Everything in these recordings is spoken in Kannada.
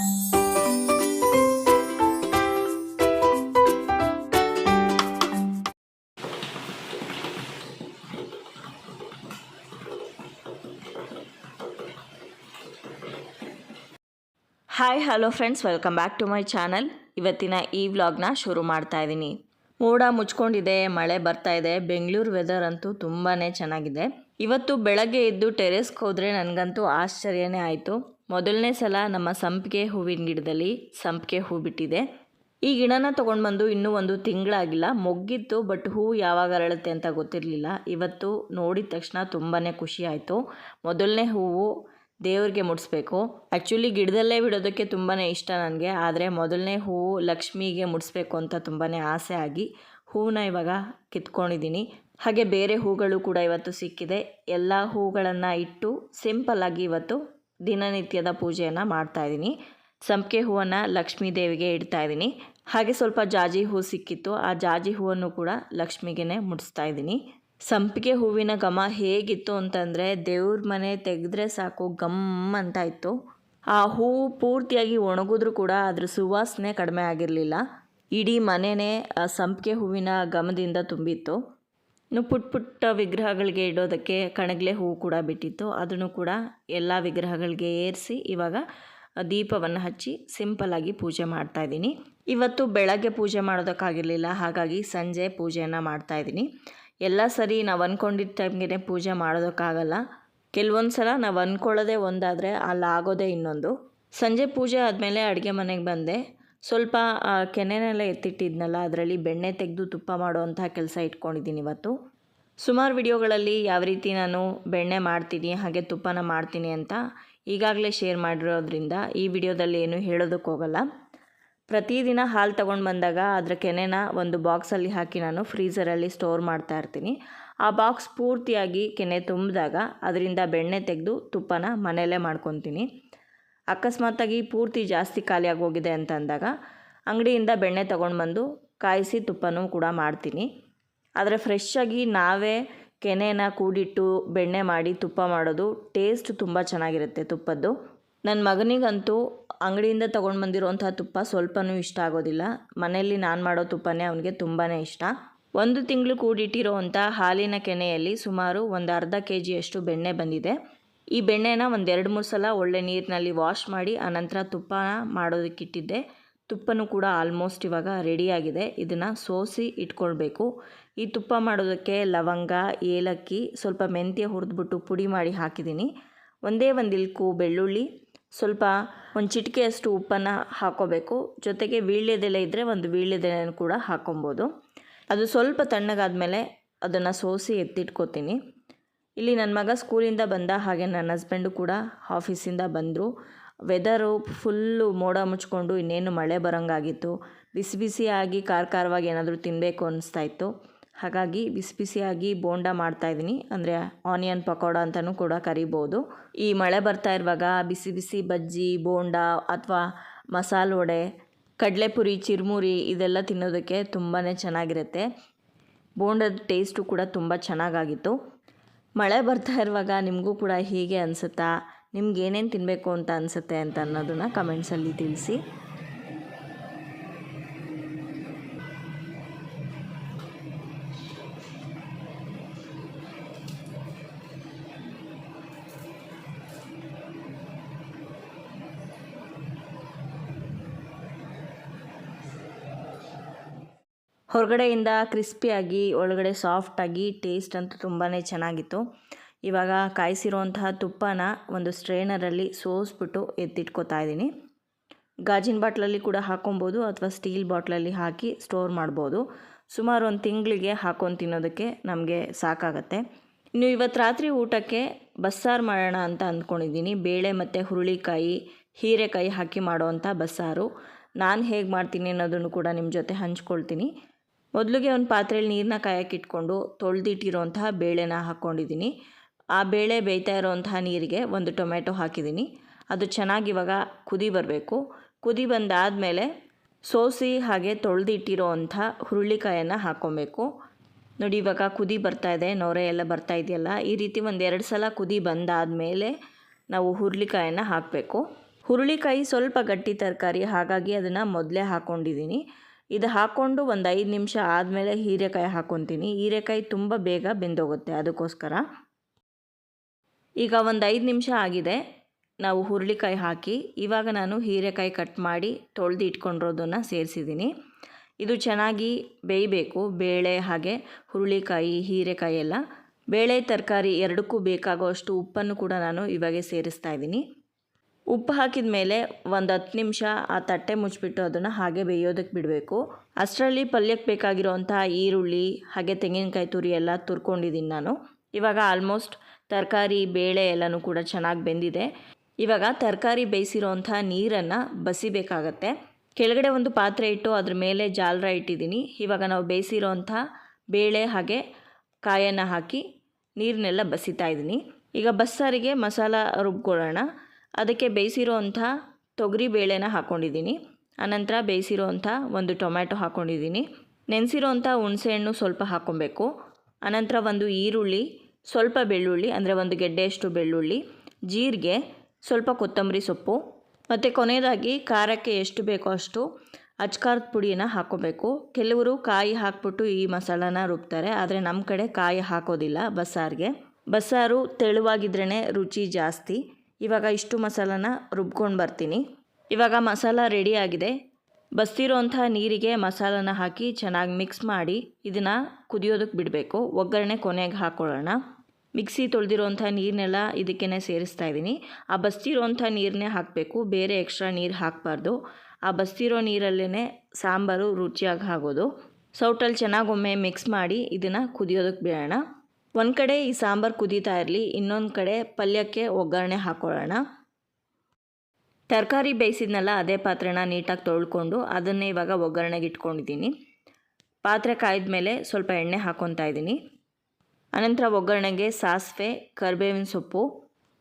Hi hello friends welcome back to my channel ಇವತ್ತಿನ ಈ ವ್ಲಾಗ್ನ ಶುರು ಮಾಡ್ತಾ ಇದ್ದೀನಿ. ಮೋಡ ಮುಚ್ಕೊಂಡಿದೆ, ಮಳೆ ಬರ್ತಾ ಇದೆ, ಬೆಂಗಳೂರು ವೆದರ್ ಅಂತೂ ತುಂಬಾ ಚೆನ್ನಾಗಿದೆ. ಇವತ್ತು ಬೆಳಗ್ಗೆ ಎದ್ದು ಟೆರೆಸ್ಗೆ ಹೋದರೆ ನನಗಂತೂ ಆಶ್ಚರ್ಯನೇ ಆಯಿತು. ಮೊದಲನೇ ಸಲ ನಮ್ಮ ಸಂಪಿಗೆ ಹೂವಿನ ಗಿಡದಲ್ಲಿ ಸಂಪಿಗೆ ಹೂ ಬಿಟ್ಟಿದೆ. ಈ ಗಿಡನ ತೊಗೊಂಡು ಬಂದು ಇನ್ನೂ ಒಂದು ತಿಂಗಳಾಗಿಲ್ಲ. ಮೊಗ್ಗಿತ್ತು ಬಟ್ ಹೂವು ಯಾವಾಗ ಅರಳುತ್ತೆ ಅಂತ ಗೊತ್ತಿರಲಿಲ್ಲ. ಇವತ್ತು ನೋಡಿದ ತಕ್ಷಣ ತುಂಬಾ ಖುಷಿ ಆಯಿತು. ಮೊದಲನೇ ಹೂವು ದೇವ್ರಿಗೆ ಮುಡಿಸ್ಬೇಕು ಆ್ಯಕ್ಚುಲಿ ಗಿಡದಲ್ಲೇ ಬಿಡೋದಕ್ಕೆ ತುಂಬಾ ಇಷ್ಟ ನನಗೆ. ಆದರೆ ಮೊದಲನೇ ಹೂವು ಲಕ್ಷ್ಮಿಗೆ ಮುಡಿಸ್ಬೇಕು ಅಂತ ತುಂಬಾ ಆಸೆ ಆಗಿ ಹೂವನ್ನ ಇವಾಗ ಕಿತ್ಕೊಂಡಿದ್ದೀನಿ. ಹಾಗೆ ಬೇರೆ ಹೂಗಳು ಕೂಡ ಇವತ್ತು ಸಿಕ್ಕಿದೆ. ಎಲ್ಲ ಹೂಗಳನ್ನು ಇಟ್ಟು ಸಿಂಪಲ್ಲಾಗಿ ಇವತ್ತು ದಿನನಿತ್ಯದ ಪೂಜೆಯನ್ನು ಮಾಡ್ತಾಯಿದ್ದೀನಿ ಸಂಪಿಗೆ ಹೂವನ್ನು ಲಕ್ಷ್ಮೀ ದೇವಿಗೆ ಇಡ್ತಾ ಇದ್ದೀನಿ. ಹಾಗೆ ಸ್ವಲ್ಪ ಜಾಜಿ ಹೂ ಸಿಕ್ಕಿತ್ತು. ಆ ಜಾಜಿ ಹೂವನ್ನು ಕೂಡ ಲಕ್ಷ್ಮಿಗೆ ಮುಡಿಸ್ತಾ ಇದ್ದೀನಿ. ಸಂಪಿಗೆ ಹೂವಿನ ಘಮ ಹೇಗಿತ್ತು ಅಂತಂದರೆ ದೇವ್ರ ಮನೆ ತೆಗೆದ್ರೆ ಸಾಕು ಗಮ್ ಅಂತ ಇತ್ತು. ಆ ಹೂವು ಪೂರ್ತಿಯಾಗಿ ಒಣಗಿದ್ರೂ ಕೂಡ ಅದ್ರ ಸುವಾಸನೆ ಕಡಿಮೆ ಆಗಿರಲಿಲ್ಲ. ಇಡೀ ಮನೆಯೇ ಸಂಪಿಗೆ ಹೂವಿನ ಘಮದಿಂದ ತುಂಬಿತ್ತು. ಇನ್ನು ಪುಟ್ಟ ಪುಟ್ಟ ವಿಗ್ರಹಗಳಿಗೆ ಇಡೋದಕ್ಕೆ ಕಣಗಲೆ ಹೂವು ಕೂಡ ಬಿಟ್ಟಿತ್ತು. ಅದನ್ನು ಕೂಡ ಎಲ್ಲ ವಿಗ್ರಹಗಳಿಗೆ ಏರಿಸಿ ಇವಾಗ ದೀಪವನ್ನು ಹಚ್ಚಿ ಸಿಂಪಲ್ಲಾಗಿ ಪೂಜೆ ಮಾಡ್ತಾ ಇದ್ದೀನಿ. ಇವತ್ತು ಬೆಳಗ್ಗೆ ಪೂಜೆ ಮಾಡೋದಕ್ಕಾಗಿರಲಿಲ್ಲ, ಹಾಗಾಗಿ ಸಂಜೆ ಪೂಜೆಯನ್ನು ಮಾಡ್ತಾ ಇದ್ದೀನಿ. ಎಲ್ಲ ಸರಿ ನಾವು ಅಂದ್ಕೊಂಡಿದ್ದ ಟೈಮ್ಗೆ ಪೂಜೆ ಮಾಡೋದಕ್ಕಾಗಲ್ಲ. ಕೆಲವೊಂದು ಸಲ ನಾವು ಅಂದ್ಕೊಳ್ಳೋದೇ ಒಂದಾದರೆ ಅಲ್ಲಿ ಆಗೋದೇ ಇನ್ನೊಂದು. ಸಂಜೆ ಪೂಜೆ ಆದಮೇಲೆ ಅಡುಗೆ ಮನೆಗೆ ಬಂದೆ. ಸ್ವಲ್ಪ ಕೆನೆನೆಲ್ಲ ಎತ್ತಿಟ್ಟಿದ್ನಲ್ಲ, ಅದರಲ್ಲಿ ಬೆಣ್ಣೆ ತೆಗೆದು ತುಪ್ಪ ಮಾಡುವಂಥ ಕೆಲಸ ಇಟ್ಕೊಂಡಿದ್ದೀನಿ ಇವತ್ತು. ಸುಮಾರು ವಿಡಿಯೋಗಳಲ್ಲಿ ಯಾವ ರೀತಿ ನಾನು ಬೆಣ್ಣೆ ಮಾಡ್ತೀನಿ, ಹಾಗೆ ತುಪ್ಪನ ಮಾಡ್ತೀನಿ ಅಂತ ಈಗಾಗಲೇ ಶೇರ್ ಮಾಡಿರೋದ್ರಿಂದ ಈ ವಿಡಿಯೋದಲ್ಲಿ ಏನು ಹೇಳೋದಕ್ಕೆ ಹೋಗಲ್ಲ. ಪ್ರತಿದಿನ ಹಾಲು ತಗೊಂಡು ಬಂದಾಗ ಅದರ ಕೆನೆನ ಒಂದು ಬಾಕ್ಸಲ್ಲಿ ಹಾಕಿ ನಾನು ಫ್ರೀಸರಲ್ಲಿ ಸ್ಟೋರ್ ಮಾಡ್ತಾ ಇರ್ತೀನಿ. ಆ ಬಾಕ್ಸ್ ಪೂರ್ತಿಯಾಗಿ ಕೆನೆ ತುಂಬಿದಾಗ ಅದರಿಂದ ಬೆಣ್ಣೆ ತೆಗೆದು ತುಪ್ಪನ ಮನೆಯಲ್ಲೇ ಮಾಡ್ಕೊತೀನಿ. ಅಕಸ್ಮಾತಾಗಿ ಪೂರ್ತಿ ಜಾಸ್ತಿ ಖಾಲಿಯಾಗಿ ಹೋಗಿದೆ ಅಂತ ಅಂದಾಗ ಅಂಗಡಿಯಿಂದ ಬೆಣ್ಣೆ ತೊಗೊಂಡು ಬಂದು ಕಾಯಿಸಿ ತುಪ್ಪನೂ ಕೂಡ ಮಾಡ್ತೀನಿ. ಆದರೆ ಫ್ರೆಶ್ಶಾಗಿ ನಾವೇ ಕೆನೆನ ಕೂಡಿಟ್ಟು ಬೆಣ್ಣೆ ಮಾಡಿ ತುಪ್ಪ ಮಾಡೋದು ಟೇಸ್ಟ್ ತುಂಬ ಚೆನ್ನಾಗಿರುತ್ತೆ ತುಪ್ಪದ್ದು. ನನ್ನ ಮಗನಿಗಂತೂ ಅಂಗಡಿಯಿಂದ ತೊಗೊಂಡು ಬಂದಿರೋಂಥ ತುಪ್ಪ ಸ್ವಲ್ಪನೂ ಇಷ್ಟ ಆಗೋದಿಲ್ಲ. ಮನೆಯಲ್ಲಿ ನಾನು ಮಾಡೋ ತುಪ್ಪನೇ ಅವನಿಗೆ ತುಂಬಾ ಇಷ್ಟ. ಒಂದು ತಿಂಗಳು ಕೂಡಿಟ್ಟಿರೋವಂಥ ಹಾಲಿನ ಕೆನೆಯಲ್ಲಿ ಸುಮಾರು ಒಂದು ಅರ್ಧ ಕೆ ಜಿಯಷ್ಟು ಬೆಣ್ಣೆ ಬಂದಿದೆ. ಈ ಬೆಣ್ಣೆನ ಒಂದೆರಡು ಮೂರು ಸಲ ಒಳ್ಳೆ ನೀರಿನಲ್ಲಿ ವಾಶ್ ಮಾಡಿ ಆನಂತರ ತುಪ್ಪ ಮಾಡೋದಕ್ಕಿಟ್ಟಿದ್ದೆ. ತುಪ್ಪನೂ ಕೂಡ ಆಲ್ಮೋಸ್ಟ್ ಇವಾಗ ರೆಡಿಯಾಗಿದೆ ಇದನ್ನು ಸೋಸಿ ಇಟ್ಕೊಳ್ಬೇಕು. ಈ ತುಪ್ಪ ಮಾಡೋದಕ್ಕೆ ಲವಂಗ, ಏಲಕ್ಕಿ ಸ್ವಲ್ಪ ಮೆಂತ್ಯ ಹುರಿದ್ಬಿಟ್ಟು ಪುಡಿ ಮಾಡಿ ಹಾಕಿದ್ದೀನಿ. ಒಂದೇ ಒಂದು ಇಲ್ಕು ಬೆಳ್ಳುಳ್ಳಿ, ಸ್ವಲ್ಪ ಒಂದು ಚಿಟಿಕೆಯಷ್ಟು ಉಪ್ಪನ್ನು ಹಾಕೋಬೇಕು. ಜೊತೆಗೆ ವೀಳ್ಯದೆಲೆ ಇದ್ದರೆ ಒಂದು ವೀಳ್ಯದೆಲೆನೂ ಕೂಡ ಹಾಕೊಬೋದು. ಅದು ಸ್ವಲ್ಪ ತಣ್ಣಗಾದ್ಮೇಲೆ ಅದನ್ನು ಸೋಸಿ ಎತ್ತಿಟ್ಕೋತೀನಿ. ಇಲ್ಲಿ ನನ್ನ ಮಗ ಸ್ಕೂಲಿಂದ ಬಂದ ಹಾಗೆ ನನ್ನ ಹಸ್ಬೆಂಡು ಕೂಡ ಆಫೀಸಿಂದ ಬಂದರು. ವೆದರು ಫುಲ್ಲು ಮೋಡ ಮುಚ್ಕೊಂಡು ಇನ್ನೇನು ಮಳೆ ಬರೋಂಗಾಗಿತ್ತು. ಬಿಸಿ ಬಿಸಿಯಾಗಿ ಖಾರ ಖಾರವಾಗಿ ಏನಾದರೂ ತಿನ್ನಬೇಕು ಅನಿಸ್ತಾ ಇತ್ತು ಹಾಗಾಗಿ ಬಿಸಿ ಬಿಸಿಯಾಗಿ ಬೋಂಡ ಮಾಡ್ತಾಯಿದ್ದೀನಿ ಅಂದರೆ ಆನಿಯನ್ ಪಕೋಡ ಅಂತಲೂ ಕೂಡ ಕರಿಬೋದು. ಈ ಮಳೆ ಬರ್ತಾ ಇರುವಾಗ ಬಿಸಿ ಬಿಸಿ ಬಜ್ಜಿ, ಬೋಂಡ ಅಥವಾ ಮಸಾಲೆ ವಡೆ, ಕಡಲೆಪುರಿ, ಚಿರುಮುರಿ ಇದೆಲ್ಲ ತಿನ್ನೋದಕ್ಕೆ ತುಂಬಾ ಚೆನ್ನಾಗಿರುತ್ತೆ. ಬೋಂಡದ ಟೇಸ್ಟು ಕೂಡ ತುಂಬ ಚೆನ್ನಾಗಾಗಿತ್ತು. ಮಳೆ ಬರ್ತಾ ಇರುವಾಗ ನಿಮಗೂ ಕೂಡ ಹೀಗೆ ಅನಿಸುತ್ತಾ? ನಿಮ್ಗೆ ಏನೇನು ತಿನ್ನಬೇಕು ಅಂತ ಅನಿಸುತ್ತೆ ಅಂತ ಅನ್ನೋದನ್ನು ಕಮೆಂಟ್ಸಲ್ಲಿ ತಿಳಿಸಿ. ಹೊರಗಡೆಯಿಂದ ಕ್ರಿಸ್ಪಿಯಾಗಿ ಒಳಗಡೆ ಸಾಫ್ಟಾಗಿ ಟೇಸ್ಟ್ ಅಂತೂ ತುಂಬಾ ಚೆನ್ನಾಗಿತ್ತು. ಇವಾಗ ಕಾಯಿಸಿರುವಂತಹ ತುಪ್ಪನ ಒಂದು ಸ್ಟ್ರೇನರಲ್ಲಿ ಸೋಸ್ಬಿಟ್ಟು ಎತ್ತಿಟ್ಕೊತಾ ಇದ್ದೀನಿ. ಗಾಜಿನ ಬಾಟ್ಲಲ್ಲಿ ಕೂಡ ಹಾಕೊಬೋದು ಅಥವಾ ಸ್ಟೀಲ್ ಬಾಟ್ಲಲ್ಲಿ ಹಾಕಿ ಸ್ಟೋರ್ ಮಾಡ್ಬೋದು. ಸುಮಾರು ಒಂದು ತಿಂಗಳಿಗೆ ಹಾಕೊಂಡು ತಿನ್ನೋದಕ್ಕೆ ನಮಗೆ ಸಾಕಾಗತ್ತೆ. ಇನ್ನು ಇವತ್ತು ರಾತ್ರಿ ಊಟಕ್ಕೆ ಬಸ್ಸಾರು ಮಾಡೋಣ ಅಂತ ಅಂದ್ಕೊಂಡಿದ್ದೀನಿ ಬೇಳೆ ಮತ್ತು ಹುರುಳಿಕಾಯಿ, ಹೀರೆಕಾಯಿ ಹಾಕಿ ಮಾಡೋವಂಥ ಬಸ್ಸಾರು. ನಾನು ಹೇಗೆ ಮಾಡ್ತೀನಿ ಅನ್ನೋದನ್ನು ಕೂಡ ನಿಮ್ಮ ಜೊತೆ ಹಂಚ್ಕೊಳ್ತೀನಿ. ಮೊದಲಿಗೆ ಒಂದು ಪಾತ್ರೆಯಲ್ಲಿ ನೀರನ್ನ ಕಾಯಕ್ಕೆ ಇಟ್ಕೊಂಡು ತೊಳೆದಿಟ್ಟಿರೋಂತಹ ಬೇಳೆನ ಹಾಕ್ಕೊಂಡಿದ್ದೀನಿ ಆ ಬೇಳೆ ಬೇಯ್ತಾ ಇರೋವಂತಹ ನೀರಿಗೆ ಒಂದು ಟೊಮೆಟೊ ಹಾಕಿದ್ದೀನಿ. ಅದು ಚೆನ್ನಾಗಿ ಇವಾಗ ಕುದಿ ಬರಬೇಕು. ಕುದಿ ಬಂದಾದಮೇಲೆ ಸೋಸಿ ಹಾಗೆ ತೊಳೆದಿಟ್ಟಿರೋ ಅಂಥ ಹುರುಳಿಕಾಯನ್ನು ಹಾಕ್ಕೊಬೇಕು ನೋಡಿ, ಇವಾಗ ಕುದಿ ಬರ್ತಾ ಇದೆ. ನೊರೆ ಎಲ್ಲ ಬರ್ತಾ ಇದೆಯಲ್ಲ? ಈ ರೀತಿ ಒಂದು ಎರಡು ಸಲ ಕುದಿ ಬಂದಾದಮೇಲೆ ನಾವು ಹುರುಳಿಕಾಯನ್ನು ಹಾಕಬೇಕು. ಹುರುಳಿಕಾಯಿ ಸ್ವಲ್ಪ ಗಟ್ಟಿ ತರಕಾರಿ, ಹಾಗಾಗಿ ಅದನ್ನು ಮೊದಲೇ ಹಾಕ್ಕೊಂಡಿದ್ದೀನಿ ಇದು ಹಾಕ್ಕೊಂಡು ಒಂದು ಐದು ನಿಮಿಷ ಆದಮೇಲೆ ಹೀರೆಕಾಯಿ ಹಾಕ್ಕೊತೀನಿ ಹೀರೆಕಾಯಿ ತುಂಬ ಬೇಗ ಬೆಂದೋಗುತ್ತೆ. ಅದಕ್ಕೋಸ್ಕರ ಈಗ ಒಂದು ಐದು ನಿಮಿಷ ಆಗಿದೆ. ನಾವು ಹುರುಳಿಕಾಯಿ ಹಾಕಿ, ಇವಾಗ ನಾನು ಹೀರೆಕಾಯಿ ಕಟ್ ಮಾಡಿ ತೊಳೆದು ಇಟ್ಕೊಂಡಿರೋದನ್ನು ಸೇರಿಸಿದ್ದೀನಿ. ಇದು ಚೆನ್ನಾಗಿ ಬೇಯಬೇಕು. ಬೇಳೆ ಹಾಗೆ ಹುರುಳಿಕಾಯಿ, ಹೀರೆಕಾಯಿ ಎಲ್ಲ. ಬೇಳೆ, ತರಕಾರಿ ಎರಡಕ್ಕೂ ಬೇಕಾಗುವಷ್ಟು ಉಪ್ಪನ್ನು ಕೂಡ ನಾನು ಇವಾಗೆ ಸೇರಿಸ್ತಾ ಇದ್ದೀನಿ. ಉಪ್ಪು ಹಾಕಿದ ಮೇಲೆ ಒಂದು ಹತ್ತು ನಿಮಿಷ ಆ ತಟ್ಟೆ ಮುಚ್ಚಿಬಿಟ್ಟು ಅದನ್ನು ಹಾಗೆ ಬೇಯೋದಕ್ಕೆ ಬಿಡಬೇಕು. ಅಷ್ಟರಲ್ಲಿ ಪಲ್ಯಕ್ಕೆ ಬೇಕಾಗಿರೋವಂಥ ಈರುಳ್ಳಿ, ಹಾಗೆ ತೆಂಗಿನಕಾಯಿ ತುರಿ ಎಲ್ಲ ತುರ್ಕೊಂಡಿದ್ದೀನಿ ನಾನು. ಇವಾಗ ಆಲ್ಮೋಸ್ಟ್ ತರಕಾರಿ, ಬೇಳೆ ಎಲ್ಲನೂ ಕೂಡ ಚೆನ್ನಾಗಿ ಬೆಂದಿದೆ. ಇವಾಗ ತರಕಾರಿ ಬೇಯಿಸಿರೋವಂಥ ನೀರನ್ನು ಬಸಿಬೇಕಾಗತ್ತೆ. ಕೆಳಗಡೆ ಒಂದು ಪಾತ್ರೆ ಇಟ್ಟು ಅದ್ರ ಮೇಲೆ ಜಾಲರ ಇಟ್ಟಿದ್ದೀನಿ ಇವಾಗ ನಾವು ಬೇಯಿಸಿರೋವಂಥ ಬೇಳೆ ಹಾಗೆ ಕಾಯನ್ನು ಹಾಕಿ ನೀರನ್ನೆಲ್ಲ ಬಸಿತಾ ಇದ್ದೀನಿ ಈಗ ಬಸ್ಸಾರಿಗೆ ಮಸಾಲ ರುಬ್ಕೊಳ್ಳೋಣ. ಅದಕ್ಕೆ ಬೇಯಿಸಿರೋವಂಥ ತೊಗರಿ ಬೇಳೆನ ಹಾಕ್ಕೊಂಡಿದ್ದೀನಿ ಆನಂತರ ಬೇಯಿಸಿರೋವಂಥ ಒಂದು ಟೊಮ್ಯಾಟೊ ಹಾಕ್ಕೊಂಡಿದ್ದೀನಿ ನೆನೆಸಿರೋವಂಥ ಹುಣಸೆಹಣ್ಣು ಸ್ವಲ್ಪ ಹಾಕ್ಕೊಬೇಕು. ಆನಂತರ ಒಂದು ಈರುಳ್ಳಿ, ಸ್ವಲ್ಪ ಬೆಳ್ಳುಳ್ಳಿ, ಅಂದರೆ ಒಂದು ಗೆಡ್ಡೆಯಷ್ಟು ಬೆಳ್ಳುಳ್ಳಿ, ಜೀರಿಗೆ, ಸ್ವಲ್ಪ ಕೊತ್ತಂಬರಿ ಸೊಪ್ಪು, ಮತ್ತು ಕೊನೆಯದಾಗಿ ಖಾರಕ್ಕೆ ಎಷ್ಟು ಬೇಕೋ ಅಷ್ಟು ಅಚ್ಕಾರದ ಪುಡಿಯನ್ನು ಹಾಕ್ಕೋಬೇಕು. ಕೆಲವರು ಕಾಯಿ ಹಾಕ್ಬಿಟ್ಟು ಈ ಮಸಾಲಾನ ರುಬ್ತಾರೆ, ಆದರೆ ನಮ್ಮ ಕಡೆ ಕಾಯಿ ಹಾಕೋದಿಲ್ಲ ಬಸ್ಸಾರಿಗೆ. ಬಸ್ಸಾರು ತೆಳುವಾಗಿದ್ರೇ ರುಚಿ ಜಾಸ್ತಿ. ಇವಾಗ ಇಷ್ಟು ಮಸಾಲಾನ ರುಬ್ಕೊಂಡು ಬರ್ತೀನಿ. ಇವಾಗ ಮಸಾಲ ರೆಡಿ ಆಗಿದೆ. ಬಸ್ತಿರೋಂಥ ನೀರಿಗೆ ಮಸಾಲಾನ ಹಾಕಿ ಚೆನ್ನಾಗಿ ಮಿಕ್ಸ್ ಮಾಡಿ ಇದನ್ನು ಕುದಿಯೋದಕ್ಕೆ ಬಿಡಬೇಕು. ಒಗ್ಗರಣೆ ಕೊನೆಗೆ ಹಾಕ್ಕೊಳ್ಳೋಣ ಮಿಕ್ಸಿ ತೊಳೆದಿರೋಂಥ ನೀರನ್ನೆಲ್ಲ ಇದಕ್ಕೇ ಸೇರಿಸ್ತಾ ಇದ್ದೀನಿ. ಆ ಬಸ್ತಿರೋಂಥ ನೀರನ್ನೇ ಹಾಕಬೇಕು. ಬೇರೆ ಎಕ್ಸ್ಟ್ರಾ ನೀರು ಹಾಕಬಾರ್ದು. ಆ ಬಸ್ತಿರೋ ನೀರಲ್ಲೇ ಸಾಂಬಾರು ರುಚಿಯಾಗಿ ಆಗೋದು. ಸೌಟಲ್ಲಿ ಚೆನ್ನಾಗೊಮ್ಮೆ ಮಿಕ್ಸ್ ಮಾಡಿ ಇದನ್ನು ಕುದಿಯೋದಕ್ಕೆ ಬಿಡೋಣ. ಒಂದು ಕಡೆ ಈ ಸಾಂಬಾರು ಕುದೀತಾ ಇರಲಿ, ಇನ್ನೊಂದು ಕಡೆ ಪಲ್ಯಕ್ಕೆ ಒಗ್ಗರಣೆ ಹಾಕ್ಕೊಳ್ಳೋಣ ತರಕಾರಿ ಬೇಯಿಸಿದ್ನಲ್ಲ, ಅದೇ ಪಾತ್ರೆನ ನೀಟಾಗಿ ತೊಳ್ಕೊಂಡು ಅದನ್ನೇ ಇವಾಗ ಒಗ್ಗರಣೆಗೆ ಇಟ್ಕೊಂಡಿದ್ದೀನಿ. ಪಾತ್ರೆ ಕಾಯ್ದ ಮೇಲೆ ಸ್ವಲ್ಪ ಎಣ್ಣೆ ಹಾಕ್ಕೊತಾ ಇದ್ದೀನಿ. ಅನಂತರ ಒಗ್ಗರಣೆಗೆ ಸಾಸಿವೆ, ಕರಿಬೇವಿನ ಸೊಪ್ಪು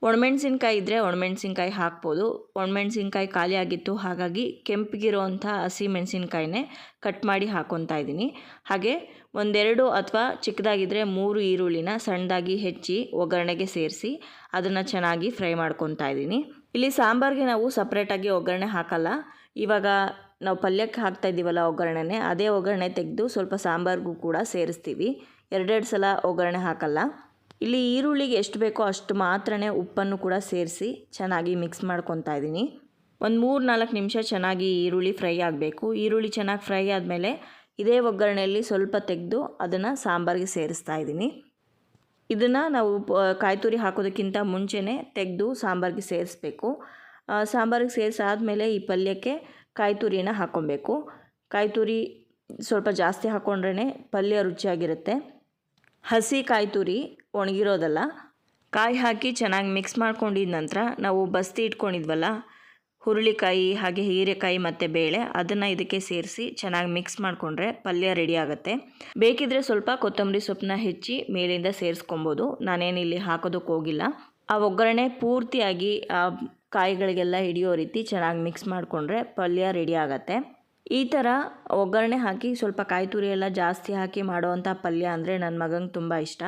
ಒಣಮೆಣ್ಸಿನ್ಕಾಯಿ ಇದ್ದರೆ ಒಣಮೆಣ್ಸಿನ್ಕಾಯಿ ಹಾಕ್ಬೋದು. ಒಣಮೆಣ್ಸಿನ್ಕಾಯಿ ಖಾಲಿ ಆಗಿತ್ತು, ಹಾಗಾಗಿ ಕೆಂಪಗಿರೋವಂಥ ಹಸಿ ಮೆಣಸಿನ್ಕಾಯಿನೇ ಕಟ್ ಮಾಡಿ ಹಾಕೊತಾ ಇದ್ದೀನಿ. ಹಾಗೆ ಒಂದೆರಡು ಅಥವಾ ಚಿಕ್ಕದಾಗಿದ್ದರೆ ಮೂರು ಈರುಳ್ಳಿನ ಸಣ್ಣದಾಗಿ ಹೆಚ್ಚಿ ಒಗ್ಗರಣೆಗೆ ಸೇರಿಸಿ ಅದನ್ನು ಚೆನ್ನಾಗಿ ಫ್ರೈ ಮಾಡ್ಕೊತಾ ಇದ್ದೀನಿ. ಇಲ್ಲಿ ಸಾಂಬಾರಿಗೆ ನಾವು ಸಪ್ರೇಟಾಗಿ ಒಗ್ಗರಣೆ ಹಾಕಲ್ಲ. ಇವಾಗ ನಾವು ಪಲ್ಯಕ್ಕೆ ಹಾಕ್ತಾ ಇದ್ದೀವಲ್ಲ ಒಗ್ಗರಣೆನೇ, ಅದೇ ಒಗ್ಗರಣೆ ತೆಗೆದು ಸ್ವಲ್ಪ ಸಾಂಬಾರಿಗೂ ಕೂಡ ಸೇರಿಸ್ತೀವಿ. ಎರಡೆರಡು ಸಲ ಒಗ್ಗರಣೆ ಹಾಕಲ್ಲ. ಇಲ್ಲಿ ಈರುಳ್ಳಿಗೆ ಎಷ್ಟು ಬೇಕೋ ಅಷ್ಟು ಮಾತ್ರನೇ ಉಪ್ಪನ್ನು ಕೂಡ ಸೇರಿಸಿ ಚೆನ್ನಾಗಿ ಮಿಕ್ಸ್ ಮಾಡ್ಕೊತಾ ಇದ್ದೀನಿ. ಒಂದು ಮೂರು ನಾಲ್ಕು ನಿಮಿಷ ಚೆನ್ನಾಗಿ ಈರುಳ್ಳಿ ಫ್ರೈ ಆಗಬೇಕು. ಈರುಳ್ಳಿ ಚೆನ್ನಾಗಿ ಫ್ರೈ ಆದಮೇಲೆ ಇದೇ ಒಗ್ಗರಣೆಯಲ್ಲಿ ಸ್ವಲ್ಪ ತೆಗೆದು ಅದನ್ನು ಸಾಂಬಾರಿಗೆ ಸೇರಿಸ್ತಾ ಇದ್ದೀನಿ. ಇದನ್ನು ನಾವು ಕಾಯಿ ತುರಿ ಹಾಕೋದಕ್ಕಿಂತ ಮುಂಚೆನೇ ತೆಗೆದು ಸಾಂಬಾರಿಗೆ ಸೇರಿಸ್ಬೇಕು. ಸಾಂಬಾರಿಗೆ ಸೇರಿಸಾದ್ಮೇಲೆ ಈ ಪಲ್ಯಕ್ಕೆ ಕಾಯಿ ತುರಿನ ಹಾಕ್ಕೊಬೇಕು ಕಾಯಿ ತುರಿ ಸ್ವಲ್ಪ ಜಾಸ್ತಿ ಹಾಕ್ಕೊಂಡ್ರೇ ಪಲ್ಯ ರುಚಿಯಾಗಿರುತ್ತೆ. ಹಸಿ ಕಾಯಿ ತುರಿ ಒಣಗಿರೋದಲ್ಲ, ಕಾಯಿ ಹಾಕಿ ಚೆನ್ನಾಗಿ ಮಿಕ್ಸ್ ಮಾಡ್ಕೊಂಡಿದ ನಂತರ ನಾವು ಬಸ್ತಿ ಇಟ್ಕೊಂಡಿದ್ವಲ್ಲ, ಹುರುಳಿಕಾಯಿ ಹಾಗೆ ಹೀರೆಕಾಯಿ ಮತ್ತು ಬೇಳೆ ಅದನ್ನು ಇದಕ್ಕೆ ಸೇರಿಸಿ ಚೆನ್ನಾಗಿ ಮಿಕ್ಸ್ ಮಾಡಿಕೊಂಡ್ರೆ ಪಲ್ಯ ರೆಡಿ ಆಗುತ್ತೆ. ಬೇಕಿದ್ರೆ ಸ್ವಲ್ಪ ಕೊತ್ತಂಬರಿ ಸೊಪ್ಪನ್ನ ಹೆಚ್ಚಿ ಮೇಲಿಂದ ಸೇರಿಸ್ಕೊಬೋದು. ನಾನೇನಿಲ್ಲಿ ಹಾಕೋದಕ್ಕೆ ಹೋಗಿಲ್ಲ. ಆ ಒಗ್ಗರಣೆ ಪೂರ್ತಿಯಾಗಿ ಆ ಕಾಯಿಗಳಿಗೆಲ್ಲ ಹಿಡಿಯೋ ರೀತಿ ಚೆನ್ನಾಗಿ ಮಿಕ್ಸ್ ಮಾಡಿಕೊಂಡ್ರೆ ಪಲ್ಯ ರೆಡಿ ಆಗುತ್ತೆ. ಈ ಥರ ಒಗ್ಗರಣೆ ಹಾಕಿ ಸ್ವಲ್ಪ ಕಾಯಿ ತುರಿ ಎಲ್ಲ ಜಾಸ್ತಿ ಹಾಕಿ ಮಾಡುವಂಥ ಪಲ್ಯ ಅಂದರೆ ನನ್ನ ಮಗಂಗೆ ತುಂಬ ಇಷ್ಟ.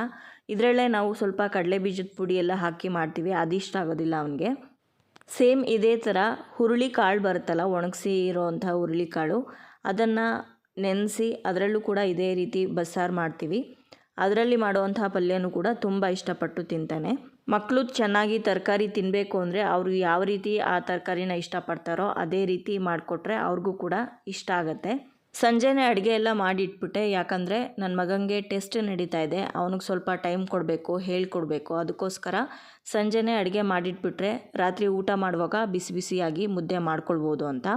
ಇದರಲ್ಲೇ ನಾವು ಸ್ವಲ್ಪ ಕಡಲೆ ಬೀಜದ ಪುಡಿ ಎಲ್ಲ ಹಾಕಿ ಮಾಡ್ತೀವಿ ಅದು ಇಷ್ಟ ಆಗೋದಿಲ್ಲ ಅವನಿಗೆ. ಸೇಮ್ ಇದೇ ಥರ ಹುರುಳಿ ಕಾಳು ಬರುತ್ತಲ್ಲ, ಒಣಗಿಸಿ ಇರೋವಂಥ ಹುರುಳಿ ಕಾಳು, ಅದನ್ನು ನೆನೆಸಿ ಅದರಲ್ಲೂ ಕೂಡ ಇದೇ ರೀತಿ ಬಸ್ಸಾರು ಮಾಡ್ತೀವಿ. ಅದರಲ್ಲಿ ಮಾಡುವಂಥ ಪಲ್ಯನೂ ಕೂಡ ತುಂಬ ಇಷ್ಟಪಟ್ಟು ತಿಂತಾನೆ. ಮಕ್ಕಳು ಚೆನ್ನಾಗಿ ತರಕಾರಿ ತಿನ್ನಬೇಕು ಅಂದರೆ ಅವರು ಯಾವ ರೀತಿ ಆ ತರಕಾರಿನ ಇಷ್ಟಪಡ್ತಾರೋ ಅದೇ ರೀತಿ ಮಾಡಿಕೊಟ್ರೆ ಅವ್ರಿಗೂ ಕೂಡ ಇಷ್ಟ ಆಗುತ್ತೆ. ಸಂಜೆನೇ ಅಡುಗೆ ಎಲ್ಲ ಮಾಡಿಟ್ಬಿಟ್ಟೆ. ಯಾಕಂದರೆ ನನ್ನ ಮಗನಿಗೆ ಟೆಸ್ಟ್ ನಡೀತಾ ಇದೆ. ಅವನಿಗೆ ಸ್ವಲ್ಪ ಟೈಮ್ ಕೊಡಬೇಕು, ಹೇಳ್ಕೊಡ್ಬೇಕು. ಅದಕ್ಕೋಸ್ಕರ ಸಂಜೆನೇ ಅಡುಗೆ ಮಾಡಿಟ್ಬಿಟ್ರೆ ರಾತ್ರಿ ಊಟ ಮಾಡುವಾಗ ಬಿಸಿ ಬಿಸಿಯಾಗಿ ಮುದ್ದೆ ಮಾಡ್ಕೊಳ್ಬೋದು ಅಂತ.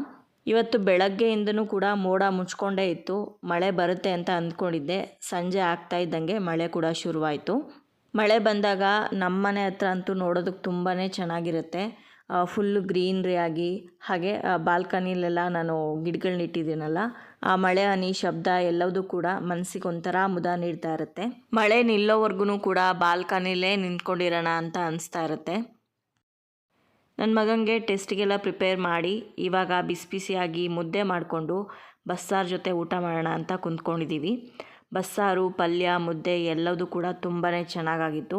ಇವತ್ತು ಬೆಳಗ್ಗೆಯಿಂದನೂ ಕೂಡ ಮೋಡ ಮುಚ್ಕೊಂಡೇ ಇತ್ತು. ಮಳೆ ಬರುತ್ತೆ ಅಂತ ಅಂದ್ಕೊಂಡಿದ್ದೆ. ಸಂಜೆ ಆಗ್ತಾ ಇದ್ದಂಗೆ ಮಳೆ ಕೂಡ ಶುರುವಾಯಿತು. ಮಳೆ ಬಂದಾಗ ನಮ್ಮ ಮನೆ ಹತ್ರ ಅಂತೂ ನೋಡೋದಕ್ಕೆ ತುಂಬಾ ಚೆನ್ನಾಗಿರುತ್ತೆ. ಫುಲ್ಲು ಗ್ರೀನ್ರಿ ಆಗಿ, ಹಾಗೆ ಬಾಲ್ಕನಿಲೆಲ್ಲ ನಾನು ಗಿಡಗಳನ್ನ ಇಟ್ಟಿದ್ದೀನಲ್ಲ, ಆ ಮಳೆ ಹನಿ ಶಬ್ದ ಎಲ್ಲವೂ ಕೂಡ ಮನಸ್ಸಿಗೆ ಒಂಥರ ಮುದ ನೀಡ್ತಾ ಇರುತ್ತೆ. ಮಳೆ ನಿಲ್ಲೋವರೆಗೂ ಕೂಡ ಬಾಲ್ಕನಿಲೇ ನಿಂತ್ಕೊಂಡಿರೋಣ ಅಂತ ಅನಿಸ್ತಾ ಇರುತ್ತೆ. ನನ್ನ ಮಗನಿಗೆ ಟೆಸ್ಟಿಗೆಲ್ಲ ಪ್ರಿಪೇರ್ ಮಾಡಿ, ಇವಾಗ ಬಿಸಿ ಬಿಸಿಯಾಗಿ ಮುದ್ದೆ ಮಾಡಿಕೊಂಡು ಬಸ್ಸಾರು ಜೊತೆ ಊಟ ಮಾಡೋಣ ಅಂತ ಕುಂತ್ಕೊಂಡಿದ್ದೀವಿ ಬಸ್ಸಾರು, ಪಲ್ಯ, ಮುದ್ದೆ ಎಲ್ಲದೂ ಕೂಡ ತುಂಬಾ ಚೆನ್ನಾಗಾಗಿತ್ತು.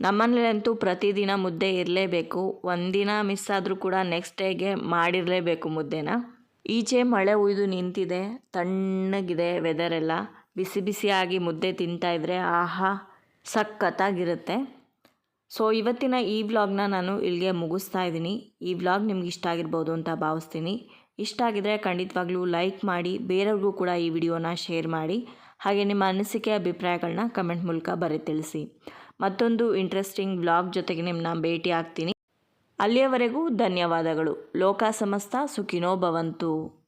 ನಮ್ಮನೇಲಂತೂ ಪ್ರತಿದಿನ ಮುದ್ದೆ ಇರಲೇಬೇಕು. ಒಂದಿನ ಮಿಸ್ ಆದರೂ ಕೂಡ ನೆಕ್ಸ್ಟ್ ಡೇಗೆ ಮಾಡಿರಲೇಬೇಕು ಮುದ್ದೆನ. ಈಚೆ ಮಳೆ ಉಯ್ದು ನಿಂತಿದೆ, ತಣ್ಣಗಿದೆ ವೆದರ್ ಎಲ್ಲ. ಬಿಸಿ ಬಿಸಿಯಾಗಿ ಮುದ್ದೆ ತಿಂತಾ ಇದ್ರೆ ಆಹಾ, ಸಖತ್ತಾಗಿರುತ್ತೆ. ಸೊ ಇವತ್ತಿನ ಈ ವ್ಲಾಗ್ನ ನಾನು ಇಲ್ಲಿಗೆ ಮುಗಿಸ್ತಾ ಇದ್ದೀನಿ. ಈ ವ್ಲಾಗ್ ನಿಮ್ಗೆ ಇಷ್ಟ ಆಗಿರ್ಬೋದು ಅಂತ ಭಾವಿಸ್ತೀನಿ. ಇಷ್ಟ ಆಗಿದ್ರೆ ಖಂಡಿತವಾಗ್ಲೂ ಲೈಕ್ ಮಾಡಿ, ಬೇರೆಯವ್ರಿಗೂ ಕೂಡ ಈ ವಿಡಿಯೋನ ಶೇರ್ ಮಾಡಿ. ಹಾಗೆ ನಿಮ್ಮ ಅನಿಸಿಕೆ ಅಭಿಪ್ರಾಯಗಳನ್ನ ಕಮೆಂಟ್ ಮೂಲಕ ಬರೀ ತಿಳಿಸಿ. ಮತ್ತೊಂದು ಇಂಟ್ರೆಸ್ಟಿಂಗ್ ಬ್ಲಾಗ್ ಜೊತೆಗೆ ನಿಮ್ಮನ್ನ ಭೇಟಿ ಆಗ್ತೀನಿ. ಅಲ್ಲಿಯವರೆಗೂ ಧನ್ಯವಾದಗಳು. ಲೋಕ ಸಮಸ್ತ ಸುಖಿನೋ ಭವಂತು.